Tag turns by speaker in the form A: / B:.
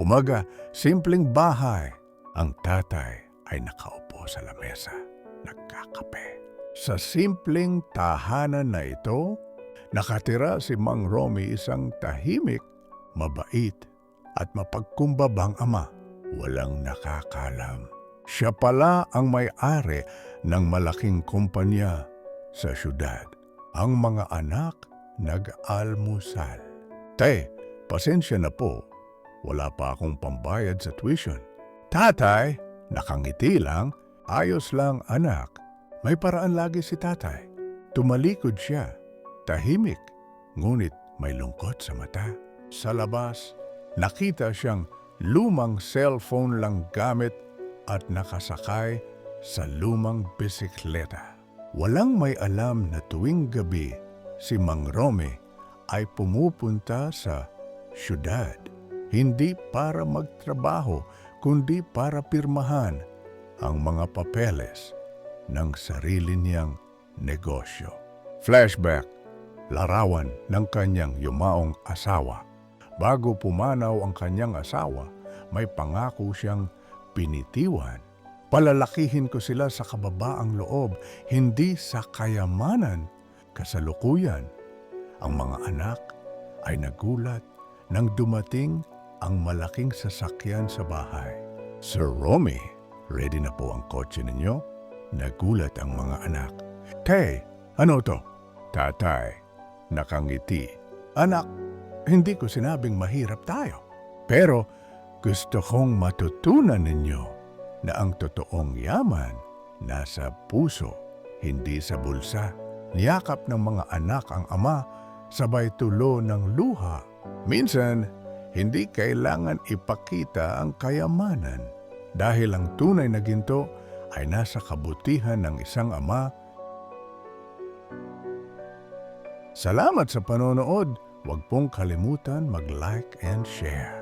A: Umaga, simpleng bahay. Ang tatay ay nakaupo sa lamesa, nagkakape. Sa simpleng tahanan na ito, nakatira si Mang Romy isang tahimik, mabait at mapagkumbabang ama. Walang nakakalam. Siya pala ang may-ari ng malaking kumpanya sa syudad. Ang mga anak nag-almusal. Te, pasensya na po. Wala pa akong pambayad sa tuition. Tatay, nakangiti lang. Ayos lang anak. May paraan lagi si tatay. Tumalikod siya. Tahimik. Ngunit may lungkot sa mata. Sa labas, nakita siyang lumang cellphone lang gamit at nakasakay sa lumang bisikleta. Walang may alam na tuwing gabi si Mang Rome ay pumupunta sa syudad. Hindi para magtrabaho, kundi para pirmahan ang mga papeles ng sarili niyang negosyo. Flashback, larawan ng kanyang yumaong asawa. Bago pumanaw ang kanyang asawa, may pangako siyang pinitiwan. Palalakihin ko sila sa kababaang loob, hindi sa kayamanan. Kasalukuyan, ang mga anak ay nagulat nang dumating ang malaking sasakyan sa bahay. Sir Romy, ready na po ang kotse ninyo? Nagulat ang mga anak. Te, ano to? Tatay, nakangiti. Anak, hindi ko sinabing mahirap tayo. Pero gusto kong matutunan ninyo na ang totoong yaman nasa puso, hindi sa bulsa. Niyakap ng mga anak ang ama, sabay tulo ng luha. Minsan, hindi kailangan ipakita ang kayamanan dahil ang tunay na ginto ay nasa kabutihan ng isang ama. Salamat sa panonood. Huwag pong kalimutan mag-like and share.